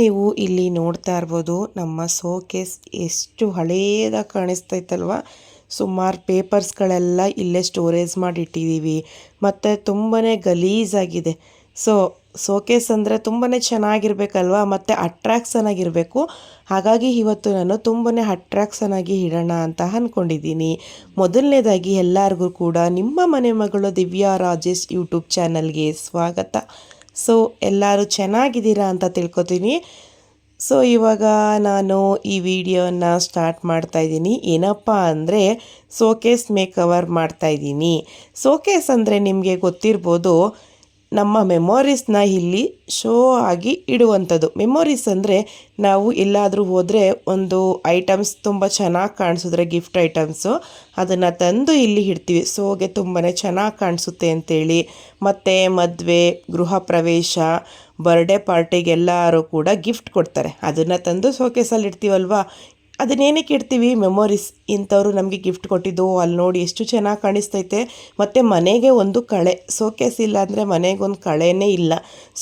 ನೀವು ಇಲ್ಲಿ ನೋಡ್ತಾ ಇರ್ಬೋದು, ನಮ್ಮ ಸೋಕೇಸ್ ಎಷ್ಟು ಹಳೇದಾಗಿ ಕಾಣಿಸ್ತೈತಲ್ವ? ಸುಮಾರು ಪೇಪರ್ಸ್ಗಳೆಲ್ಲ ಇಲ್ಲೇ ಸ್ಟೋರೇಜ್ ಮಾಡಿಟ್ಟಿದ್ದೀವಿ ಮತ್ತು ತುಂಬಾ ಗಲೀಜಾಗಿದೆ. ಸೊ ಸೋಕೇಸ್ ಅಂದರೆ ತುಂಬಾ ಚೆನ್ನಾಗಿರ್ಬೇಕಲ್ವ? ಮತ್ತು ಅಟ್ರಾಕ್ಷನ್ ಆಗಿರಬೇಕು. ಹಾಗಾಗಿ ಇವತ್ತು ನಾನು ತುಂಬಾ ಅಟ್ರಾಕ್ಷನ್ ಆಗಿ ಇಡೋಣ ಅಂತ ಅಂದ್ಕೊಂಡಿದ್ದೀನಿ ಮೊದಲನೇದಾಗಿ ಎಲ್ಲರಿಗೂ ಕೂಡ ನಿಮ್ಮ ಮನೆ ಮಗಳು ದಿವ್ಯಾ ರಾಜೇಶ್ ಯೂಟ್ಯೂಬ್ ಚಾನಲ್ಗೆ ಸ್ವಾಗತ. ಸೊ ಎಲ್ಲರೂ ಚೆನ್ನಾಗಿದ್ದೀರಾ ಅಂತ ತಿಳ್ಕೊತೀನಿ. ಸೊ ಇವಾಗ ನಾನು ಈ ವಿಡಿಯೋನ ಸ್ಟಾರ್ಟ್ ಮಾಡ್ತಾ ಇದ್ದೀನಿ. ಏನಪ್ಪ ಅಂದರೆ ಸೋಕೇಸ್ ಮೇಕವರ್ ಮಾಡ್ತಾ ಸೋ ಸೋಕೇಸ್ ಅಂದರೆ ನಿಮಗೆ ಗೊತ್ತಿರ್ಬೋದು ನಮ್ಮ ಮೆಮೊರೀಸ್ನ ಇಲ್ಲಿ ಶೋ ಆಗಿ ಇಡುವಂಥದ್ದು. ಮೆಮೊರೀಸ್ ಅಂದರೆ ನಾವು ಎಲ್ಲಾದರೂ ಹೋದರೆ ಒಂದು ಐಟಮ್ಸ್ ತುಂಬ ಚೆನ್ನಾಗಿ ಕಾಣಿಸಿದ್ರೆ ಗಿಫ್ಟ್ ಐಟಮ್ಸು ಅದನ್ನು ತಂದು ಇಲ್ಲಿ ಇಡ್ತೀವಿ. ಸೋಗೆ ತುಂಬಾ ಚೆನ್ನಾಗಿ ಕಾಣಿಸುತ್ತೆ ಅಂತೇಳಿ. ಮತ್ತು ಮದುವೆ, ಗೃಹ ಪ್ರವೇಶ ಬರ್ಡೇ ಪಾರ್ಟಿಗೆಲ್ಲರೂ ಕೂಡ ಗಿಫ್ಟ್ ಕೊಡ್ತಾರೆ. ಅದನ್ನು ತಂದು ಸೋಕೇಸಲ್ಲಿ ಇಡ್ತೀವಲ್ವಾ? ಅದನ್ನೇನಕ್ಕೆ ಇಡ್ತೀವಿ? ಮೆಮೊರೀಸ್ ಇಂಥವ್ರು ನಮಗೆ ಗಿಫ್ಟ್ ಕೊಟ್ಟಿದ್ದು, ಅಲ್ಲಿ ನೋಡಿ ಎಷ್ಟು ಚೆನ್ನಾಗಿ ಕಾಣಿಸ್ತೈತೆ. ಮತ್ತು ಮನೆಗೆ ಒಂದು ಕಳೆ ಸೋಕೇಸ್ ಇಲ್ಲ ಅಂದರೆ ಮನೆಗೊಂದು ಕಳೆನೇ ಇಲ್ಲ.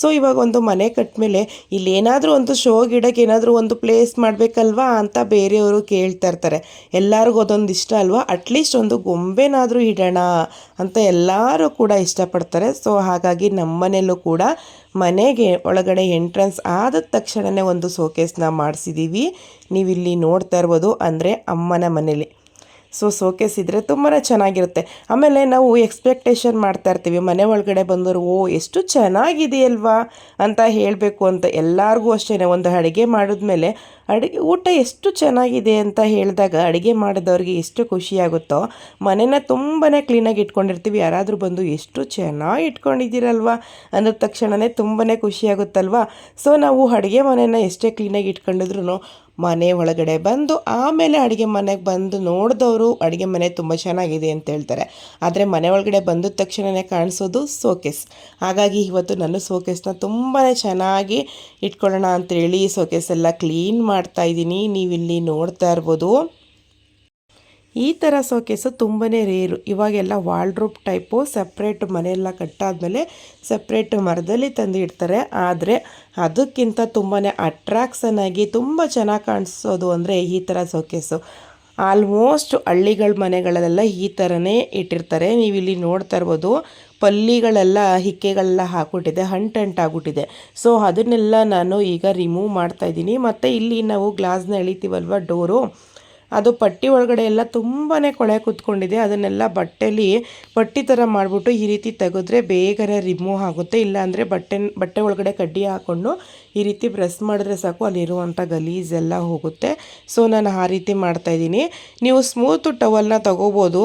ಸೊ ಇವಾಗ ಒಂದು ಮನೆ ಕಟ್ಟಮೇಲೆ ಇಲ್ಲಿ ಏನಾದರೂ ಒಂದು ಶೋ ಗಿಡಕ್ಕೆ ಏನಾದರೂ ಒಂದು ಪ್ಲೇಸ್ ಮಾಡಬೇಕಲ್ವಾ ಅಂತ ಬೇರೆಯವರು ಕೇಳ್ತಾ ಇರ್ತಾರೆ. ಎಲ್ಲರಿಗೂ ಅದೊಂದು ಇಷ್ಟ ಅಲ್ವಾ? ಅಟ್ಲೀಸ್ಟ್ ಒಂದು ಗೊಂಬೆನಾದರೂ ಇಡೋಣ ಅಂತ ಎಲ್ಲರೂ ಕೂಡ ಇಷ್ಟಪಡ್ತಾರೆ. ಸೊ ಹಾಗಾಗಿ ನಮ್ಮನೇಲೂ ಕೂಡ ಮನೆಗೆ ಒಳಗಡೆ ಎಂಟ್ರೆನ್ಸ್ ಆದ ತಕ್ಷಣವೇ ಒಂದು ಸೋಕೇಸ್ನ ಮಾಡಿಸಿದ್ದೀವಿ ನೀವಿಲ್ಲಿ ನೋಡ್ತಾ ಇರ್ಬೋದು. ಅಂದರೆ ಅಮ್ಮನ ಮನೇಲಿ ಸೊ ಸೋಕೇಸ್ ಇದ್ದರೆ ತುಂಬಾ ಚೆನ್ನಾಗಿರುತ್ತೆ. ಆಮೇಲೆ ನಾವು ಎಕ್ಸ್ಪೆಕ್ಟೇಷನ್ ಮಾಡ್ತಾ ಇರ್ತೀವಿ, ಮನೆ ಒಳಗಡೆ ಬಂದವರು, ಓ, ಎಷ್ಟು ಚೆನ್ನಾಗಿದೆಯಲ್ವಾ? ಅಂತ ಹೇಳಬೇಕು ಅಂತ ಎಲ್ಲರಿಗೂ ಅಷ್ಟೇ ಒಂದು ಅಡುಗೆ ಮಾಡಿದ್ಮೇಲೆ ಅಡುಗೆ, ಊಟ ಎಷ್ಟು ಚೆನ್ನಾಗಿದೆ ಅಂತ ಹೇಳಿದಾಗ ಅಡುಗೆ ಮಾಡಿದವ್ರಿಗೆ ಎಷ್ಟು ಖುಷಿಯಾಗುತ್ತೋ ಮನೇನ ತುಂಬಾ ಕ್ಲೀನಾಗಿ ಇಟ್ಕೊಂಡಿರ್ತೀವಿ. ಯಾರಾದರೂ ಬಂದು, ಎಷ್ಟು ಚೆನ್ನಾಗಿ ಇಟ್ಕೊಂಡಿದ್ದೀರಲ್ವ? ಅಂದ ತಕ್ಷಣವೇ ತುಂಬಾ ಖುಷಿಯಾಗುತ್ತಲ್ವಾ ಸೊ, ನಾವು ಅಡುಗೆ ಮನೇನ ಎಷ್ಟೇ ಕ್ಲೀನಾಗಿ ಇಟ್ಕೊಂಡಿದ್ರು ಮನೆ ಒಳಗಡೆ ಬಂದು ಆಮೇಲೆ ಅಡುಗೆ ಮನೆಗೆ ಬಂದು ನೋಡಿದವರು ಅಡುಗೆ ಮನೆ ತುಂಬ ಚೆನ್ನಾಗಿದೆ ಅಂತ ಹೇಳ್ತಾರೆ. ಆದರೆ ಮನೆ ಒಳಗಡೆ ಬಂದ ತಕ್ಷಣವೇ ಕಾಣಿಸೋದು ಸೋಕೇಸ್. ಹಾಗಾಗಿ ಇವತ್ತು ನಾನು ಸೋಕೇಸ್ನ ತುಂಬಾ ಚೆನ್ನಾಗಿ ಇಟ್ಕೊಳ್ಳೋಣ ಅಂತೇಳಿ ಸೋಕೇಸ್ ಎಲ್ಲ ಕ್ಲೀನ್ ಮಾಡ್ತಾ ಇದ್ದೀನಿ. ನೀವಿಲ್ಲಿ ನೋಡ್ತಾ ಇರ್ಬೋದು. ಈ ಥರ ಸೋಕೇಸು ತುಂಬಾ ರೇರು ಇವಾಗೆಲ್ಲ ವಾಲ್ಡ್ರೂಪ್ ಟೈಪು ಸಪ್ರೇಟ್ ಮನೆಯೆಲ್ಲ ಕಟ್ಟಾದಮೇಲೆ ಸಪ್ರೇಟ್ ಮರದಲ್ಲಿ ತಂದು ಇಡ್ತಾರೆ. ಆದರೆ ಅದಕ್ಕಿಂತ ತುಂಬಾ ಅಟ್ರಾಕ್ಷನ್ ಆಗಿ ತುಂಬ ಚೆನ್ನಾಗಿ ಕಾಣಿಸೋದು ಅಂದರೆ ಈ ಥರ ಸೋಕೇಸು ಆಲ್ಮೋಸ್ಟ್ ಹಳ್ಳಿಗಳ ಮನೆಗಳಲ್ಲೆಲ್ಲ ಈ ಥರನೇ ಇಟ್ಟಿರ್ತಾರೆ. ನೀವು ಇಲ್ಲಿ ನೋಡ್ತಾ ಇರ್ಬೋದು ಪಲ್ಲಿಗಳೆಲ್ಲ ಹಿಕ್ಕೆಗಳೆಲ್ಲ ಹಾಕ್ಬಿಟ್ಟಿದೆ ಹಂಟಂಟಾಗ್ಬಿಟ್ಟಿದೆ ಸೊ ಅದನ್ನೆಲ್ಲ ನಾನು ಈಗ ರಿಮೂವ್ ಮಾಡ್ತಾಯಿದ್ದೀನಿ ಮತ್ತು ಇಲ್ಲಿ ನಾವು ಗ್ಲಾಸ್ನ ಎಳಿತೀವಲ್ವ ಡೋರು ಅದು ಪಟ್ಟಿ ಒಳಗಡೆ ಎಲ್ಲ ತುಂಬಾ ಕೊಳೆ ಕೂತ್ಕೊಂಡಿದೆ. ಅದನ್ನೆಲ್ಲ ಬಟ್ಟೆಲಿ ಪಟ್ಟಿ ಥರ ಮಾಡಿಬಿಟ್ಟು ಈ ರೀತಿ ತೆಗೆದ್ರೆ ಬೇಗನೆ ರಿಮೂವ್ ಆಗುತ್ತೆ. ಇಲ್ಲಾಂದರೆ ಬಟ್ಟೆ ಬಟ್ಟೆ ಒಳಗಡೆ ಕಡ್ಡಿ ಹಾಕ್ಕೊಂಡು ಈ ರೀತಿ ಪ್ರೆಸ್ ಮಾಡಿದ್ರೆ ಸಾಕು ಅಲ್ಲಿರುವಂಥ ಗಲೀಜೆಲ್ಲ ಹೋಗುತ್ತೆ. ಸೊ ನಾನು ಆ ರೀತಿ ಮಾಡ್ತಾಯಿದ್ದೀನಿ ನೀವು ಸ್ಮೂತ್ ಟವಲ್ನ ತೊಗೋಬೋದು.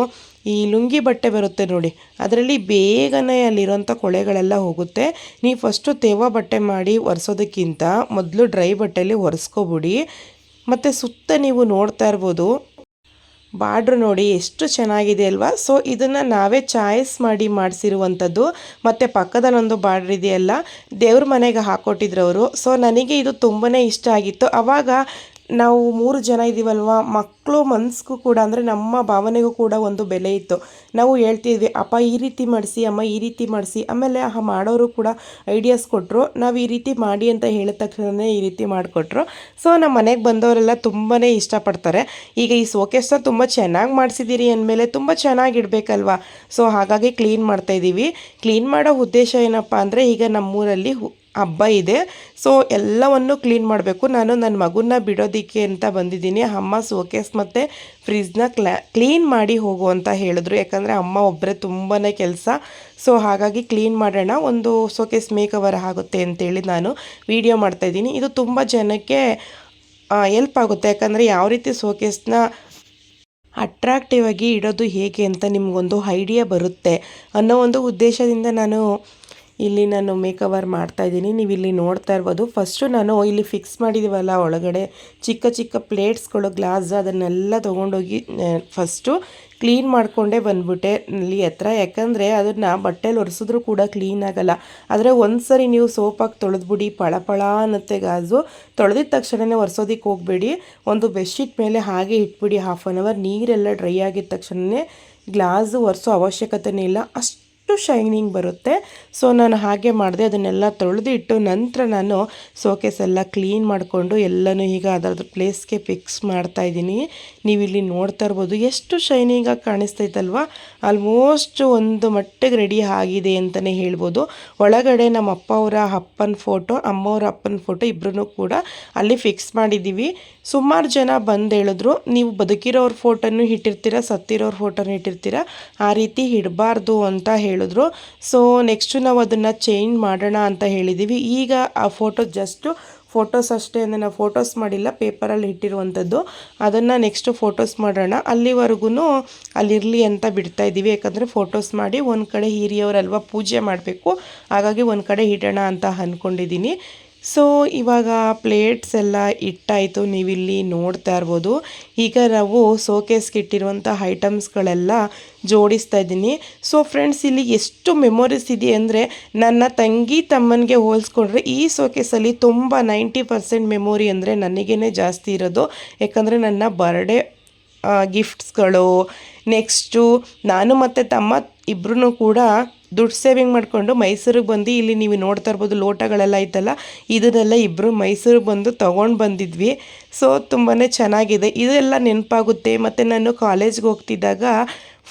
ಈ ಲುಂಗಿ ಬಟ್ಟೆ ಬರುತ್ತೆ ನೋಡಿ, ಅದರಲ್ಲಿ ಬೇಗನೆ ಅಲ್ಲಿರೋಂಥ ಕೊಳೆಗಳೆಲ್ಲ ಹೋಗುತ್ತೆ. ನೀವು ಫಸ್ಟು ತೇವ ಬಟ್ಟೆ ಮಾಡಿ ಒರೆಸೋದಕ್ಕಿಂತ ಮೊದಲು ಡ್ರೈ ಬಟ್ಟೆಯಲ್ಲಿ ಒರೆಸ್ಕೊಬಿಡಿ. ಮತ್ತು ಸುತ್ತ ನೀವು ನೋಡ್ತಾ ಇರ್ಬೋದು. ಬಾರ್ಡ್ರ್ ನೋಡಿ ಎಷ್ಟು ಚೆನ್ನಾಗಿದೆ ಅಲ್ವಾ? ಸೊ ಇದನ್ನು ನಾವೇ ಚಾಯ್ಸ್ ಮಾಡಿ ಮಾಡಿಸಿರುವಂಥದ್ದು. ಮತ್ತು ಪಕ್ಕದಲ್ಲೊಂದು ಬಾರ್ಡ್ರ್ ಇದೆಯಲ್ಲ, ದೇವ್ರ ಮನೆಗೆ ಹಾಕೊಟ್ಟಿದ್ರು ಅವರು. ಸೊ ನನಗೆ ಇದು ತುಂಬಾ ಇಷ್ಟ ಆಗಿತ್ತು. ಆವಾಗ ನಾವು ಮೂರು ಜನ ಇದ್ದೀವಲ್ವ ಮಕ್ಕಳು ಮನಸ್ಗೂ ಕೂಡ ಅಂದರೆ ನಮ್ಮ ಭಾವನೆಗೂ ಕೂಡ ಒಂದು ಬೆಲೆ ಇತ್ತು. ನಾವು ಹೇಳ್ತಿದ್ವಿ, ಅಪ್ಪ, ಈ ರೀತಿ ಮಾಡಿಸಿ, ಅಮ್ಮ, ಈ ರೀತಿ ಮಾಡಿಸಿ. ಆಮೇಲೆ ಆ ಮಾಡೋರು ಕೂಡ ಐಡಿಯಾಸ್ ಕೊಟ್ಟರು ನಾವು ಈ ರೀತಿ ಮಾಡಿ ಅಂತ ಹೇಳಿದ ತಕ್ಷಣವೇ ಈ ರೀತಿ ಮಾಡಿಕೊಟ್ರು. ಸೊ ನಮ್ಮ ಮನೆಗೆ ಬಂದವರೆಲ್ಲ ತುಂಬಾ ಇಷ್ಟಪಡ್ತಾರೆ. ಈಗ ಈ ಸೋಕೇಸ್ನ ತುಂಬ ಚೆನ್ನಾಗಿ ಮಾಡಿಸಿದ್ದೀರಿ ಅಂದಮೇಲೆ ತುಂಬ ಚೆನ್ನಾಗಿಡಬೇಕಲ್ವ ಸೊ ಹಾಗಾಗಿ ಕ್ಲೀನ್ ಮಾಡ್ತಾಯಿದ್ದೀವಿ ಕ್ಲೀನ್ ಮಾಡೋ ಉದ್ದೇಶ ಏನಪ್ಪ ಅಂದರೆ ಈಗ ನಮ್ಮೂರಲ್ಲಿ ಹಬ್ಬ ಇದೆ. ಸೊ ಎಲ್ಲವನ್ನು ಕ್ಲೀನ್ ಮಾಡಬೇಕು. ನಾನು ನನ್ನ ಮಗುನ ಬಿಡೋದಿಕ್ಕೆ ಅಂತ ಬಂದಿದ್ದೀನಿ. ಅಮ್ಮ ಸೋಕೇಸ್ ಮತ್ತು ಫ್ರಿಜ್ನ ಕ್ಲಾ ಕ್ಲೀನ್ ಮಾಡಿ ಹೋಗು ಅಂತ ಹೇಳಿದ್ರು. ಯಾಕಂದರೆ ಅಮ್ಮ ಒಬ್ಬರೇ ತುಂಬಾ ಕೆಲಸ. ಸೊ ಹಾಗಾಗಿ ಕ್ಲೀನ್ ಮಾಡೋಣ. ಒಂದು ಸೋಕೇಸ್ ಮೇಕವರ್ ಆಗುತ್ತೆ ಅಂತೇಳಿ ನಾನು ವೀಡಿಯೋ ಮಾಡ್ತಾಯಿದ್ದೀನಿ ಇದು ತುಂಬ ಜನಕ್ಕೆ ಎಲ್ಪ್ ಆಗುತ್ತೆ. ಯಾಕಂದರೆ ಯಾವ ರೀತಿ ಸೋಕೇಸ್ನ ಅಟ್ರಾಕ್ಟಿವ್ ಆಗಿ ಇಡೋದು ಹೇಗೆ ಅಂತ ನಿಮಗೊಂದು ಐಡಿಯಾ ಬರುತ್ತೆ ಅನ್ನೋ ಒಂದು ಉದ್ದೇಶದಿಂದ ನಾನು ಇಲ್ಲಿ ನಾನು ಮೇಕವರ್ ಮಾಡ್ತಾಯಿದ್ದೀನಿ ನೀವು ಇಲ್ಲಿ ನೋಡ್ತಾ ಇರ್ಬೋದು. ಫಸ್ಟು ನಾನು ಇಲ್ಲಿ ಫಿಕ್ಸ್ ಮಾಡಿದ್ದೀವಲ್ಲ ಒಳಗಡೆ. ಚಿಕ್ಕ ಚಿಕ್ಕ ಪ್ಲೇಟ್ಸ್ಗಳು ಗ್ಲಾಸ್ ಅದನ್ನೆಲ್ಲ ತೊಗೊಂಡೋಗಿ ಫಸ್ಟು ಕ್ಲೀನ್ ಮಾಡಿಕೊಂಡೇ ಬಂದ್ಬಿಟ್ಟೆ ಇಲ್ಲಿ ಹತ್ರ. ಯಾಕಂದರೆ ಅದನ್ನು ಬಟ್ಟೆಲಿ ಒರೆಸಿದ್ರು ಕೂಡ ಕ್ಲೀನ್ ಆಗಲ್ಲ. ಆದರೆ ಒಂದು ಸರಿ ನೀವು ಸೋಪಾಗಿ ತೊಳೆದ್ಬಿಡಿ, ಪಳ ಪಳ ಅನ್ನತ್ತೆ ಗಾಜು. ತೊಳೆದಿದ ತಕ್ಷಣವೇ ಒರೆಸೋದಕ್ಕೆ ಹೋಗಬೇಡಿ. ಒಂದು ಬೆಡ್ಶೀಟ್ ಮೇಲೆ ಹಾಗೆ ಇಟ್ಬಿಡಿ ಹಾಫ್ ಆನ್ ಅವರ್ ನೀರೆಲ್ಲ ಡ್ರೈ ಆಗಿದ ತಕ್ಷಣವೇ ಗ್ಲಾಸು ಒರೆಸೋ ಅವಶ್ಯಕತೆನೇ ಇಲ್ಲ. ಅಷ್ಟು ಶೈನಿಂಗ್ ಬರುತ್ತೆ. ಸೊ ನಾನು ಹಾಗೆ ಮಾಡಿದೆ, ಅದನ್ನೆಲ್ಲ ತೊಳೆದಿಟ್ಟು ನಂತರ ನಾನು ಸೋಕೇಸ್ ಎಲ್ಲ ಕ್ಲೀನ್ ಮಾಡಿಕೊಂಡು ಎಲ್ಲನೂ ಈಗ ಅದರದ್ದು ಪ್ಲೇಸ್ಗೆ ಫಿಕ್ಸ್ ಮಾಡ್ತಾ ಇದ್ದೀನಿ. ನೀವು ಇಲ್ಲಿ ನೋಡ್ತಾ ಇರ್ಬೋದು, ಎಷ್ಟು ಶೈನಿಂಗಾಗಿ ಕಾಣಿಸ್ತೈತಲ್ವ? ಆಲ್ಮೋಸ್ಟ್ ಒಂದು ಮಟ್ಟಿಗೆ ರೆಡಿ ಆಗಿದೆ ಅಂತಲೇ ಹೇಳ್ಬೋದು. ಒಳಗಡೆ ನಮ್ಮ ಅಪ್ಪ ಅವರ ಅಪ್ಪನ ಫೋಟೋ ಅಮ್ಮವರ ಅಪ್ಪನ ಫೋಟೋ ಇಬ್ಬರೂ ಕೂಡ ಅಲ್ಲಿ ಫಿಕ್ಸ್ ಮಾಡಿದ್ದೀವಿ. ಸುಮಾರು ಜನ ಬಂದು ಹೇಳಿದ್ರು, ನೀವು ಬದುಕಿರೋರ ಫೋಟೋನು ಇಟ್ಟಿರ್ತೀರ ಸತ್ತಿರೋರ ಫೋಟೋನು ಇಟ್ಟಿರ್ತೀರ ಆ ರೀತಿ ಇಡಬಾರ್ದು ಅಂತ ಹೇಳಿದ್ರು. ಸೊ, ನೆಕ್ಸ್ಟು ನಾವು ಅದನ್ನು ಚೇಂಜ್ ಮಾಡೋಣ ಅಂತ ಹೇಳಿದ್ದೀವಿ ಈಗ ಆ ಫೋಟೋ ಜಸ್ಟು ಫೋಟೋಸ್ ಅಷ್ಟೇ ಅಂದರೆ ನಾವು ಫೋಟೋಸ್ ಮಾಡಿಲ್ಲ, ಪೇಪರಲ್ಲಿ ಇಟ್ಟಿರುವಂಥದ್ದು. ಅದನ್ನು ನೆಕ್ಸ್ಟು ಫೋಟೋಸ್ ಮಾಡೋಣ. ಅಲ್ಲಿವರೆಗೂ ಅಲ್ಲಿರಲಿ ಅಂತ ಬಿಡ್ತಾ ಇದ್ದೀವಿ ಯಾಕಂದರೆ ಫೋಟೋಸ್ ಮಾಡಿ ಒಂದು ಕಡೆ ಹಿರಿಯವರಲ್ವ ಪೂಜೆ ಮಾಡಬೇಕು, ಹಾಗಾಗಿ ಒಂದು ಕಡೆ ಇಡೋಣ ಅಂತ ಅಂದ್ಕೊಂಡಿದ್ದೀನಿ ಸೊ ಇವಾಗ ಪ್ಲೇಟ್ಸ್ ಎಲ್ಲ ಇಟ್ಟಾಯಿತು, ನೀವಿಲ್ಲಿ ನೋಡ್ತಾ ಇರ್ಬೋದು. ಈಗ ನಾವು ಸೋಕೇಸ್ಗೆ ಇಟ್ಟಿರುವಂಥ ಐಟಮ್ಸ್ಗಳೆಲ್ಲ ಜೋಡಿಸ್ತಾ ಇದ್ದೀನಿ. ಸೊ ಫ್ರೆಂಡ್ಸ್ ಇಲ್ಲಿ ಎಷ್ಟು ಮೆಮೊರೀಸ್ ಇದೆ ಅಂದರೆ ನನ್ನ ತಂಗಿ ತಮ್ಮನಿಗೆ ಹೋಲಿಸ್ಕೊಂಡ್ರೆ ಈ ಸೋಕೇಸಲ್ಲಿ ತುಂಬ ನೈಂಟಿ ಪರ್ಸೆಂಟ್ ಮೆಮೊರಿ ಅಂದರೆ ನನಗೇ ಜಾಸ್ತಿ ಇರೋದು. ಯಾಕಂದರೆ ನನ್ನ ಬರ್ಡೇ ಗಿಫ್ಟ್ಸ್ಗಳು ನೆಕ್ಸ್ಟು ನಾನು ಮತ್ತು ತಮ್ಮ ಇಬ್ಬರೂ ಕೂಡ ದುಡ್ಡು ಸೇವಿಂಗ್ ಮಾಡಿಕೊಂಡು ಮೈಸೂರಿಗೆ ಬಂದು ಇಲ್ಲಿ ನೀವು ನೋಡ್ತಾ ಇರ್ಬೋದು ಲೋಟಗಳೆಲ್ಲ ಐತಲ್ಲ, ಇದನ್ನೆಲ್ಲ ಇಬ್ಬರು ಮೈಸೂರಿಗೆ ಬಂದು ತೊಗೊಂಡು ಬಂದಿದ್ವಿ. ಸೊ ತುಂಬಾ ಚೆನ್ನಾಗಿದೆ. ಇದೆಲ್ಲ ನೆನಪಾಗುತ್ತೆ. ಮತ್ತು ನಾನು ಕಾಲೇಜ್ಗೆ ಹೋಗ್ತಿದ್ದಾಗ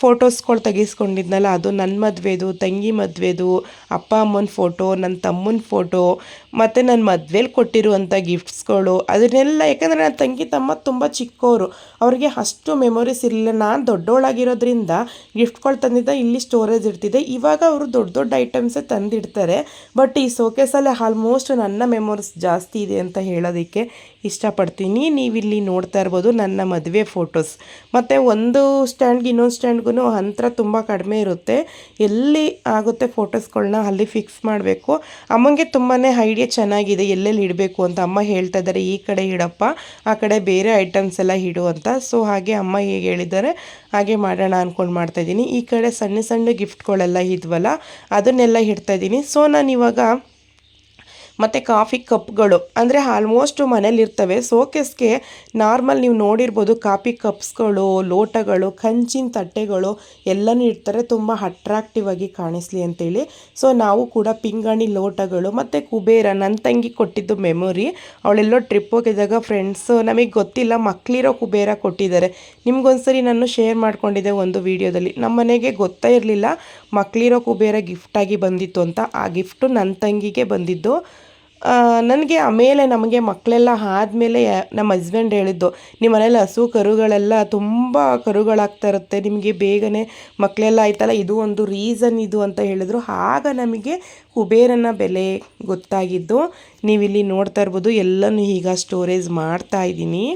ಫೋಟೋಸ್ಗಳು ತೆಗೆಸ್ಕೊಂಡಿದ್ನಲ್ಲ, ಅದು ನನ್ನ ಮದುವೆದು, ತಂಗಿ ಮದುವೆದು, ಅಪ್ಪ ಅಮ್ಮನ ಫೋಟೋ ನನ್ನ ತಮ್ಮನ ಫೋಟೋ, ಮತ್ತು ನನ್ನ ಮದುವೆಲಿ ಕೊಟ್ಟಿರುವಂಥ ಗಿಫ್ಟ್ಸ್ಗಳು, ಅದನ್ನೆಲ್ಲ ಯಾಕಂದರೆ ನನ್ನ ತಂಗಿ ತಮ್ಮ ತುಂಬ ಚಿಕ್ಕವರು ಅವರಿಗೆ ಅಷ್ಟು ಮೆಮೊರೀಸ್ ಇರಲಿಲ್ಲ. ನಾನು ದೊಡ್ಡವಳಾಗಿರೋದ್ರಿಂದ ಗಿಫ್ಟ್ಗಳು ತಂದಿದ್ದ, ಇಲ್ಲಿ ಸ್ಟೋರೇಜ್ ಇರ್ತಿದೆ. ಇವಾಗ ಅವರು ದೊಡ್ಡ ದೊಡ್ಡ ಐಟಮ್ಸೇ ತಂದಿಡ್ತಾರೆ. ಬಟ್ ಈ ಸೋಕೇಸಲ್ಲಿ ಆಲ್ಮೋಸ್ಟ್ ನನ್ನ ಮೆಮೊರೀಸ್ ಜಾಸ್ತಿ ಇದೆ ಅಂತ ಹೇಳೋದಕ್ಕೆ ಇಷ್ಟಪಡ್ತೀನಿ. ನೀವಿಲ್ಲಿ ನೋಡ್ತಾ ಇರ್ಬೋದು ನನ್ನ ಮದುವೆ ಫೋಟೋಸ್. ಮತ್ತು ಒಂದು ಸ್ಟ್ಯಾಂಡ್ಗೆ ಇನ್ನೊಂದು ಸ್ಟ್ಯಾಂಡ್ಗೂ ಅಂತರ ತುಂಬ ಕಡಿಮೆ ಇರುತ್ತೆ. ಎಲ್ಲಿ ಆಗುತ್ತೆ ಫೋಟೋಸ್ಗಳನ್ನ ಅಲ್ಲಿ ಫಿಕ್ಸ್ ಮಾಡಬೇಕು. ಅಮ್ಮಂಗೆ ತುಂಬಾ ಐಡಿಯಾ ಚೆನ್ನಾಗಿದೆ, ಎಲ್ಲೆಲ್ಲಿ ಇಡಬೇಕು ಅಂತ ಅಮ್ಮ ಹೇಳ್ತಾ ಇದ್ದಾರೆ. ಈ ಕಡೆ ಇಡಪ್ಪ, ಆ ಕಡೆ ಬೇರೆ ಐಟಮ್ಸ್ ಎಲ್ಲ ಇಡು ಅಂತ. ಸೊ, ಹಾಗೆ ಅಮ್ಮ ಹೇಗೆ ಹೇಳಿದ್ದಾರೆ. ಹಾಗೆ ಮಾಡೋಣ ಅಂದ್ಕೊಂಡು ಮಾಡ್ತಾಯಿದ್ದೀನಿ ಈ ಕಡೆ ಸಣ್ಣ ಸಣ್ಣ ಗಿಫ್ಟ್ಗಳೆಲ್ಲ ಇದ್ವಲ್ಲ, ಅದನ್ನೆಲ್ಲ ಇಡ್ತಾಯಿದ್ದೀನಿ ಸೊ ನಾನು ಇವಾಗ ಮತ್ತು ಕಾಫಿ ಕಪ್ಗಳು. ಅಂದರೆ ಆಲ್ಮೋಸ್ಟು ಮನೇಲಿರ್ತವೆ. ಸೋಕೆಸ್ಗೆ ನಾರ್ಮಲ್ ನೀವು ನೋಡಿರ್ಬೋದು ಕಾಫಿ ಕಪ್ಸ್ಗಳು, ಲೋಟಗಳು, ಕಂಚಿನ ತಟ್ಟೆಗಳು ಎಲ್ಲನೂ ಇರ್ತಾರೆ ತುಂಬ ಅಟ್ರಾಕ್ಟಿವ್ ಆಗಿ ಕಾಣಿಸ್ಲಿ ಅಂತೇಳಿ. ಸೊ ನಾವು ಕೂಡ ಪಿಂಗಾಣಿ ಲೋಟಗಳು ಮತ್ತು ಕುಬೇರ ನನ್ನ ತಂಗಿ ಕೊಟ್ಟಿದ್ದು ಮೆಮೊರಿ ಅವಳೆಲ್ಲೋ ಟ್ರಿಪ್ ಹೋಗಿದ್ದಾಗ ಫ್ರೆಂಡ್ಸು ನಮಗೆ ಗೊತ್ತಿಲ್ಲ ಮಕ್ಕಳಿರೋ ಕುಬೇರ ಕೊಟ್ಟಿದ್ದಾರೆ. ನಿಮ್ಗೊಂದ್ಸರಿ ನಾನು ಶೇರ್ ಮಾಡ್ಕೊಂಡಿದ್ದೆ ಒಂದು ವಿಡಿಯೋದಲ್ಲಿ ನಮ್ಮ ಮನೆಗೆ ಗೊತ್ತೇ ಇರಲಿಲ್ಲ ಮಕ್ಕಳಿರೋ ಕುಬೇರ ಗಿಫ್ಟಾಗಿ ಬಂದಿತ್ತು ಅಂತ. ಆ ಗಿಫ್ಟು ನನ್ನ ತಂಗಿಗೆ ಬಂದಿದ್ದು. ನನಗೆ ಆಮೇಲೆ ನಮಗೆ ಮಕ್ಕಳೆಲ್ಲ ಆದಮೇಲೆ ನಮ್ಮ ಹಸ್ಬೆಂಡ್ ಹೇಳಿದ್ದು ನಿಮ್ಮ ಮನೇಲಿ ಹಸು ಕರುಗಳೆಲ್ಲ ತುಂಬ ಕರುಗಳಾಗ್ತಾ ಇರುತ್ತೆ, ನಿಮಗೆ ಬೇಗನೆ ಮಕ್ಕಳೆಲ್ಲ ಆಯ್ತಲ್ಲ, ಇದು ಒಂದು ರೀಸನ್ ಇದು ಅಂತ ಹೇಳಿದ್ರು. ಆಗ ನಮಗೆ ಕುಬೇರನ ಬೆಲೆ ಗೊತ್ತಾಗಿದ್ದು, ನೀವಿಲ್ಲಿ ನೋಡ್ತಾ ಇರ್ಬೋದು, ಎಲ್ಲನೂ ಈಗ ಸ್ಟೋರೇಜ್ ಮಾಡ್ತಾ ಇದ್ದೀನಿ.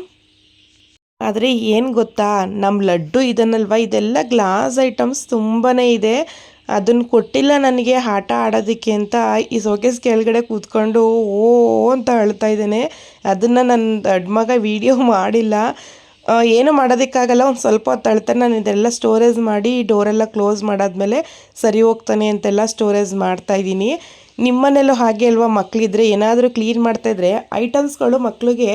ಆದರೆ ಏನು ಗೊತ್ತಾ ನಮ್ಮ ಲಡ್ಡು ಇದನ್ನಲ್ವ, ಇದೆಲ್ಲ ಗ್ಲಾಸ್ ಐಟಮ್ಸ್ ತುಂಬಾ ಇದೆ. ಅದನ್ನು ಕೊಟ್ಟಿಲ್ಲ ನನಗೆ, ಆಟ ಆಡೋದಕ್ಕೆ ಅಂತ ಈ ಸೋಕೇಸ್ ಕೆಳಗಡೆ ಕೂತ್ಕೊಂಡು, ಓ, ಅಂತ ಅಳ್ತಾ ಇದ್ದೇನೆ. ಅದನ್ನು ನನ್ನ ದೊಡ್ಡ ಮಗ ವೀಡಿಯೋ ಮಾಡಿಲ್ಲ. ಏನು ಮಾಡೋದಕ್ಕಾಗಲ್ಲ, ಒಂದು ಸ್ವಲ್ಪ ಹೊತ್ತು ಅಳ್ತಾನೆ. ನಾನು ಇದೆಲ್ಲ ಸ್ಟೋರೇಜ್ ಮಾಡಿ ಡೋರೆಲ್ಲ ಕ್ಲೋಸ್ ಮಾಡಾದ್ಮೇಲೆ ಸರಿ ಹೋಗ್ತಾನೆ ಅಂತೆಲ್ಲ ಸ್ಟೋರೇಜ್ ಮಾಡ್ತಾಯಿದ್ದೀನಿ ನಿಮ್ಮನೆಲ್ಲೂ ಹಾಗೆ ಅಲ್ವಾ? ಮಕ್ಕಳಿದ್ರೆ ಏನಾದರೂ ಕ್ಲೀನ್ ಮಾಡ್ತಾಯಿದ್ರೆ ಐಟಮ್ಸ್ಗಳು ಮಕ್ಕಳಿಗೆ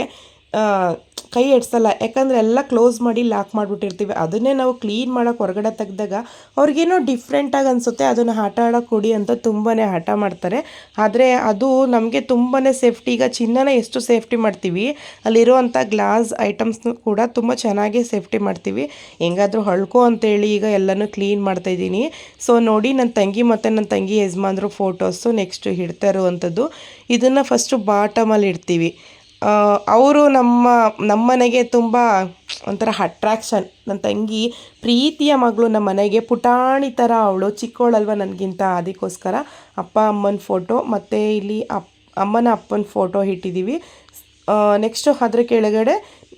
ಕೈ ಎಡ್ಸಲ್ಲ. ಯಾಕಂದರೆ ಎಲ್ಲ ಕ್ಲೋಸ್ ಮಾಡಿ ಲಾಕ್ ಮಾಡಿಬಿಟ್ಟಿರ್ತೀವಿ. ಅದನ್ನೇ ನಾವು ಕ್ಲೀನ್ ಮಾಡೋಕೆ ಹೊರಗಡೆ ತೆಗೆದಾಗ ಅವ್ರಿಗೇನೋ ಡಿಫ್ರೆಂಟಾಗಿ ಅನಿಸುತ್ತೆ. ಅದನ್ನು ಆಟ ಆಡೋಕೆ ಕೊಡಿ ಅಂತ ತುಂಬಾ ಹಠ ಮಾಡ್ತಾರೆ. ಆದರೆ ಅದು ನಮಗೆ ತುಂಬಾ ಸೇಫ್ಟಿ ಈಗ ಚಿನ್ನನ ಎಷ್ಟು ಸೇಫ್ಟಿ ಮಾಡ್ತೀವಿ? ಅಲ್ಲಿರುವಂಥ ಗ್ಲಾಸ್ ಐಟಮ್ಸ್ನ ಕೂಡ ತುಂಬ ಚೆನ್ನಾಗಿ ಸೇಫ್ಟಿ ಮಾಡ್ತೀವಿ. ಹೆಂಗಾದರೂ ಹಳ್ಕೊ ಅಂತೇಳಿ ಈಗ ಎಲ್ಲನೂ ಕ್ಲೀನ್ ಮಾಡ್ತಾಯಿದ್ದೀನಿ ಸೊ ನೋಡಿ ನನ್ನ ತಂಗಿ ಮತ್ತು ನನ್ನ ತಂಗಿ ಯಜಮಾನ್ರು ಫೋಟೋಸು ನೆಕ್ಸ್ಟ್ ಇಡ್ತಾ ಇರುವಂಥದ್ದು ಇದನ್ನು ಫಸ್ಟು ಬಾಟಮಲ್ಲಿ ಇಡ್ತೀವಿ. ಅವರು ನಮ್ಮ, ನಮ್ಮನೆಗೆ ತುಂಬ ಒಂಥರ ಅಟ್ರಾಕ್ಷನ್ ನನ್ನ ತಂಗಿ ಪ್ರೀತಿಯ ಮಗಳು ನಮ್ಮ ಮನೆಗೆ ಪುಟಾಣಿ ಥರ ಅವಳು. ಚಿಕ್ಕವಳಲ್ವ ನನಗಿಂತ ಅದಕ್ಕೋಸ್ಕರ ಅಪ್ಪ ಅಮ್ಮನ ಫೋಟೋ ಮತ್ತು ಇಲ್ಲಿ ಅಪ್, ಅಮ್ಮನ ಅಪ್ಪನ ಫೋಟೋ ಇಟ್ಟಿದ್ದೀವಿ ನೆಕ್ಸ್ಟು ಅದ್ರ ಕೆಳಗಡೆ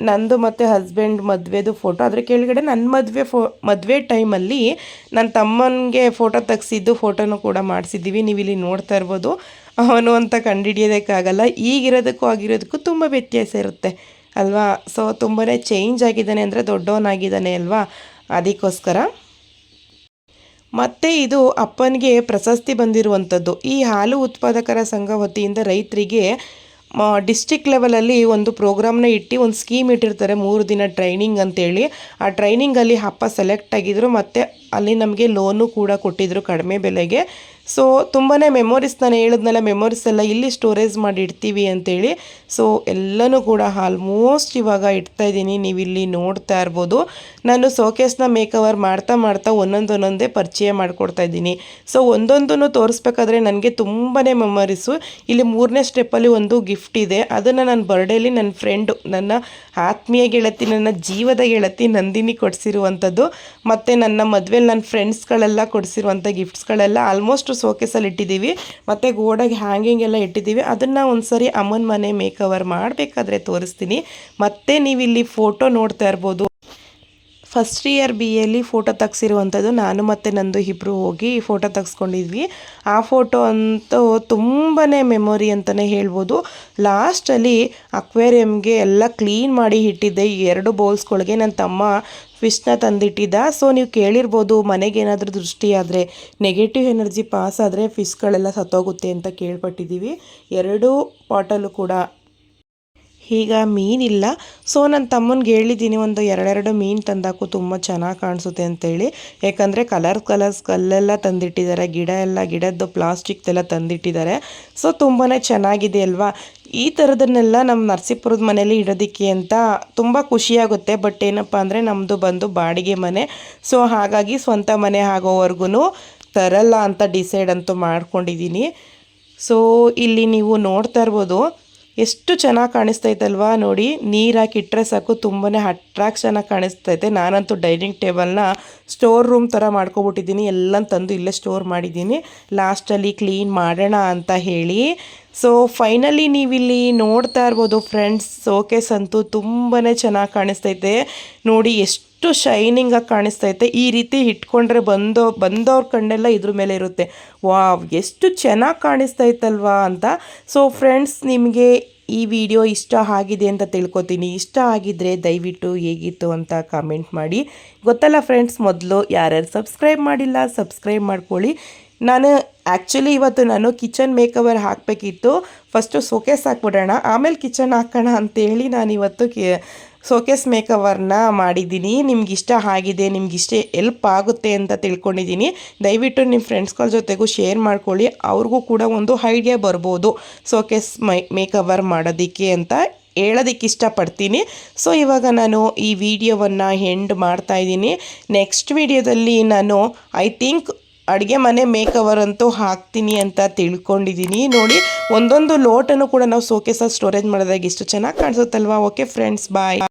ನಂದು ಮತ್ತು ಹಸ್ಬೆಂಡ್ ಮದುವೆದು ಫೋಟೋ ಅದ್ರ ಕೆಳಗಡೆ ನನ್ನ ಮದುವೆ ಫೋ, ಮದುವೆ ಟೈಮಲ್ಲಿ ನನ್ನ ತಮ್ಮನಿಗೆ ಫೋಟೋ ತೆಗ್ಸಿದ್ದು ಫೋಟೋನು ಕೂಡ ಮಾಡಿಸಿದ್ದೀವಿ. ನೀವು ಇಲ್ಲಿ ನೋಡ್ತಾ ಇರ್ಬೋದು. ಅವನು ಅಂತ ಕಂಡುಹಿಡಿಯೋದಕ್ಕಾಗಲ್ಲ. ಈಗಿರೋದಕ್ಕೂ ಆಗಿರೋದಕ್ಕೂ ತುಂಬ ವ್ಯತ್ಯಾಸ ಇರುತ್ತೆ. ಅಲ್ವಾ? ಸೊ ತುಂಬಾ ಚೇಂಜ್ ಆಗಿದ್ದಾನೆ ಅಂದರೆ ದೊಡ್ಡವನಾಗಿದ್ದಾನೆ ಅಲ್ವಾ? ಅದಕ್ಕೋಸ್ಕರ. ಮತ್ತು ಇದು ಅಪ್ಪನಿಗೆ ಪ್ರಶಸ್ತಿ ಬಂದಿರುವಂಥದ್ದು. ಈ ಹಾಲು ಉತ್ಪಾದಕರ ಸಂಘ ವತಿಯಿಂದ ರೈತರಿಗೆ ಡಿಸ್ಟಿಕ್ ಲೆವೆಲಲ್ಲಿ ಒಂದು ಪ್ರೋಗ್ರಾಮ್ನ ಇಟ್ಟು ಒಂದು ಸ್ಕೀಮ್ ಇಟ್ಟಿರ್ತಾರೆ. ಮೂರು ದಿನ ಟ್ರೈನಿಂಗ್ ಅಂತೇಳಿ. ಆ ಟ್ರೈನಿಂಗಲ್ಲಿ ಅಪ್ಪ ಸೆಲೆಕ್ಟ್ ಆಗಿದ್ದರು ಮತ್ತು ಅಲ್ಲಿ ನಮಗೆ ಲೋನು ಕೂಡ ಕೊಟ್ಟಿದ್ದರು ಕಡಿಮೆ ಬೆಲೆಗೆ. ಸೊ ತುಂಬಾ ಮೆಮೊರೀಸ್ ನಾನು ಹೇಳಿದ್ನಲ್ಲ ಮೆಮೊರೀಸ್ ಎಲ್ಲ ಇಲ್ಲಿ ಸ್ಟೋರೇಜ್ ಮಾಡಿ ಇಡ್ತೀವಿ ಅಂತೇಳಿ. ಸೊ ಎಲ್ಲನೂ ಕೂಡ ಆಲ್ಮೋಸ್ಟ್ ಇವಾಗ ಇಡ್ತಾ ಇದ್ದೀನಿ, ನೀವು ಇಲ್ಲಿ ನೋಡ್ತಾ ಇರ್ಬೋದು. ನಾನು ಸೋಕೇಸ್ನ ಮೇಕವರ್ ಮಾಡ್ತಾ ಮಾಡ್ತಾ ಒಂದೊಂದೊಂದೊಂದೇ ಪರಿಚಯ ಮಾಡಿಕೊಡ್ತಾ ಇದ್ದೀನಿ. ಸೊ ಒಂದೊಂದನ್ನು ತೋರಿಸ್ಬೇಕಾದ್ರೆ ನನಗೆ ತುಂಬಾ ಮೆಮೊರೀಸು ಇಲ್ಲಿ ಮೂರನೇ ಸ್ಟೆಪ್ಪಲ್ಲಿ ಒಂದು ಗಿಫ್ಟ್ ಇದೆ. ಅದನ್ನು ನನ್ನ ಬರ್ಡೇಲಿ ನನ್ನ ಫ್ರೆಂಡು ನನ್ನ ಆತ್ಮೀಯ ಗೆಳತಿ, ನನ್ನ ಜೀವದ ಗೆಳತಿ ನಂದಿನಿ ಕೊಡಿಸಿರುವಂಥದ್ದು ಮತ್ತು ನನ್ನ ಮದುವೆಲಿ ನನ್ನ ಫ್ರೆಂಡ್ಸ್ಗಳೆಲ್ಲ ಕೊಡಿಸಿರುವಂಥ ಗಿಫ್ಟ್ಸ್ಗಳೆಲ್ಲ ಆಲ್ಮೋಸ್ಟ್ ಸೋಕೇಸಲ್ಲಿ ಇಟ್ಟಿದ್ದೀವಿ. ಮತ್ತು ಗೋಡೆಗೆ ಹ್ಯಾಂಗಿಂಗ್ ಎಲ್ಲ ಇಟ್ಟಿದ್ದೀವಿ. ಅದನ್ನು ಒಂದು ಸರಿ ಅಮ್ಮನ ಮನೆ ಮೇಕವರ್ ಮಾಡಬೇಕಾದ್ರೆ ತೋರಿಸ್ತೀನಿ. ಮತ್ತು ನೀವು ಇಲ್ಲಿ ಫೋಟೋ ನೋಡ್ತಾ ಇರ್ಬೋದು. ಫಸ್ಟ್ ಇಯರ್ ಬಿ ಎಲ್ಲಿ ಫೋಟೋ ತೆಗ್ಸಿರುವಂಥದ್ದು ನಾನು ಮತ್ತು ನಂದು ಇಬ್ಬರು ಹೋಗಿ ಫೋಟೋ ತೆಗ್ಸ್ಕೊಂಡಿದ್ವಿ. ಆ ಫೋಟೋ ಅಂತೂ ತುಂಬಾ ಮೆಮೊರಿ ಅಂತಲೇ ಹೇಳ್ಬೋದು. ಲಾಸ್ಟಲ್ಲಿ ಅಕ್ವೇರಿಯಮ್ಗೆ ಎಲ್ಲ ಕ್ಲೀನ್ ಮಾಡಿ ಇಟ್ಟಿದ್ದೆ. ಎರಡು ಬೌಲ್ಸ್ಗಳಿಗೆ ನನ್ನ ತಮ್ಮ ಫಿಶ್ನ ತಂದಿಟ್ಟಿದ್ದ. ಸೊ ನೀವು ಕೇಳಿರ್ಬೋದು, ಮನೆಗೆ ಏನಾದರೂ ದೃಷ್ಟಿ ಆದರೆ ನೆಗೆಟಿವ್ ಎನರ್ಜಿ ಪಾಸ್ ಆದರೆ ಫಿಶ್ಗಳೆಲ್ಲ ಸತ್ತೋಗುತ್ತೆ ಅಂತ ಕೇಳ್ಪಟ್ಟಿದ್ದೀವಿ. ಎರಡೂ ಪಾಟಲ್ಲೂ ಕೂಡ ಈಗ ಮೀನಿಲ್ಲ. ಸೊ ನನ್ನ ತಮ್ಮನಿಗೆ ಹೇಳಿದ್ದೀನಿ ಒಂದು ಎರಡೆರಡು ಮೀನು ತಂದಾಕು ತುಂಬ ಚೆನ್ನಾಗಿ ಕಾಣಿಸುತ್ತೆ ಅಂತೇಳಿ. ಯಾಕಂದರೆ ಕಲರ್ ಕಲರ್ಸ್ ಕಲ್ಲೆಲ್ಲ ತಂದಿಟ್ಟಿದ್ದಾರೆ. ಗಿಡ ಎಲ್ಲ, ಗಿಡದ್ದು ಪ್ಲಾಸ್ಟಿಕ್ದೆಲ್ಲ ತಂದಿಟ್ಟಿದ್ದಾರೆ. ಸೊ ತುಂಬಾ ಚೆನ್ನಾಗಿದೆ ಅಲ್ವಾ? ಈ ಥರದನ್ನೆಲ್ಲ ನಮ್ಮ ನರಸೀಪುರದ ಮನೇಲಿ ಇಡೋದಕ್ಕೆ ಅಂತ ತುಂಬ ಖುಷಿಯಾಗುತ್ತೆ ಬಟ್ ಏನಪ್ಪ ಅಂದರೆ ನಮ್ಮದು ಬಂದು ಬಾಡಿಗೆ ಮನೆ. ಸೊ ಹಾಗಾಗಿ ಸ್ವಂತ ಮನೆ ಆಗೋವರೆಗೂ ತರಲ್ಲ ಅಂತ ಡಿಸೈಡ್ ಅಂತೂ ಮಾಡ್ಕೊಂಡಿದ್ದೀನಿ ಸೊ ಇಲ್ಲಿ ನೀವು ನೋಡ್ತಾ ಇರ್ಬೋದು. ಎಷ್ಟು ಚೆನ್ನಾಗಿ ಕಾಣಿಸ್ತೈತಲ್ವಾ ನೋಡಿ, ನೀರು ಹಾಕಿ ಇಟ್ಟರೆ ಸಾಕು ತುಂಬಾ ಅಟ್ರಾಕ್ಷನಾಗಿ ಕಾಣಿಸ್ತೈತೆ ನಾನಂತೂ ಡೈನಿಂಗ್ ಟೇಬಲ್ನ ಸ್ಟೋರ್ ರೂಮ್ ಥರ ಮಾಡ್ಕೊಬಿಟ್ಟಿದ್ದೀನಿ. ಎಲ್ಲ ತಂದು ಇಲ್ಲೇ ಸ್ಟೋರ್ ಮಾಡಿದ್ದೀನಿ. ಲಾಸ್ಟಲ್ಲಿ ಕ್ಲೀನ್ ಮಾಡೋಣ ಅಂತ ಹೇಳಿ. ಸೊ ಫೈನಲಿ ನೀವಿಲ್ಲಿ ನೋಡ್ತಾ ಇರ್ಬೋದು ಫ್ರೆಂಡ್ಸ್ ಸೋಕೇಸ್ ಅಂತೂ ತುಂಬಾ ಚೆನ್ನಾಗಿ ಕಾಣಿಸ್ತೈತೆ ನೋಡಿ, ಎಷ್ಟು ಎಷ್ಟು ಶೈನಿಂಗಾಗಿ ಕಾಣಿಸ್ತೈತೆ ಈ ರೀತಿ ಇಟ್ಕೊಂಡ್ರೆ ಬಂದೋ ಬಂದವ್ರ ಕಣ್ಣೆಲ್ಲ ಇದ್ರ ಮೇಲೆ ಇರುತ್ತೆ. ವಾವ್, ಎಷ್ಟು ಚೆನ್ನಾಗಿ ಕಾಣಿಸ್ತಾ ಕಾಣಿಸ್ತೈತಲ್ವಾ ಅಂತ. ಸೊ ಫ್ರೆಂಡ್ಸ್ ನಿಮಗೆ ಈ ವಿಡಿಯೋ ಇಷ್ಟ ಆಗಿದೆ ಅಂತ ತಿಳ್ಕೊತೀನಿ. ಇಷ್ಟ ಆಗಿದ್ರೆ ದಯವಿಟ್ಟು ಹೇಗಿತ್ತು ಅಂತ ಕಾಮೆಂಟ್ ಮಾಡಿ. ಗೊತ್ತಲ್ಲ ಫ್ರೆಂಡ್ಸ್ ಮೊದಲು ಯಾರ್ಯಾರು ಸಬ್ಸ್ಕ್ರೈಬ್ ಮಾಡಿಲ್ಲ ಸಬ್ಸ್ಕ್ರೈಬ್ ಮಾಡ್ಕೊಳ್ಳಿ. ನಾನು ಆ್ಯಕ್ಚುಲಿ ಇವತ್ತು ನಾನು ಕಿಚನ್ ಮೇಕವರ್ ಹಾಕಬೇಕಿತ್ತು. ಫಸ್ಟು ಸೋಕೇಸ್ ಹಾಕ್ಬಿಡೋಣ, ಆಮೇಲೆ ಕಿಚನ್ ಹಾಕೋಣ ಅಂತೇಳಿ ನಾನು ಇವತ್ತು ಸೋಕೇಸ್ ಮೇಕವರ್ನ ಮಾಡಿದ್ದೀನಿ ನಿಮ್ಗೆ ಇಷ್ಟ ಆಗಿದೆ ನಿಮ್ಗೆ ಇಷ್ಟ ಎಲ್ಪ್ ಆಗುತ್ತೆ ಅಂತ ತಿಳ್ಕೊಂಡಿದ್ದೀನಿ. ದಯವಿಟ್ಟು ನಿಮ್ಮ ಫ್ರೆಂಡ್ಸ್ಗಳ ಜೊತೆಗೂ ಶೇರ್ ಮಾಡ್ಕೊಳ್ಳಿ, ಅವ್ರಿಗೂ ಕೂಡ ಒಂದು ಐಡಿಯಾ ಬರ್ಬೋದು. ಸೋಕೇಸ್ ಮೈ, ಮೇಕವರ್ ಮಾಡೋದಕ್ಕೆ ಅಂತ ಹೇಳೋದಕ್ಕೆ ಇಷ್ಟಪಡ್ತೀನಿ. ಸೊ ಇವಾಗ ನಾನು ಈ ವಿಡಿಯೋವನ್ನು ಹೆಂಡ್ ಮಾಡ್ತಾ ಇದ್ದೀನಿ. ನೆಕ್ಸ್ಟ್ ವಿಡಿಯೋದಲ್ಲಿ ನಾನು ಐ ಥಿಂಕ್ ಅಡುಗೆ ಮನೆ ಮೇಕವರ್ ಅಂತೂ ಹಾಕ್ತೀನಿ ಅಂತ ತಿಳ್ಕೊಂಡಿದ್ದೀನಿ. ನೋಡಿ, ಒಂದೊಂದು ಲೋಟನ್ನು ಕೂಡ ನಾವು ಸೋಕೇಸಲ್ಲಿ ಸ್ಟೋರೇಜ್ ಮಾಡಿದಾಗ ಇಷ್ಟು ಚೆನ್ನಾಗಿ ಕಾಣಿಸುತ್ತಲ್ವಾ? Okay friends bye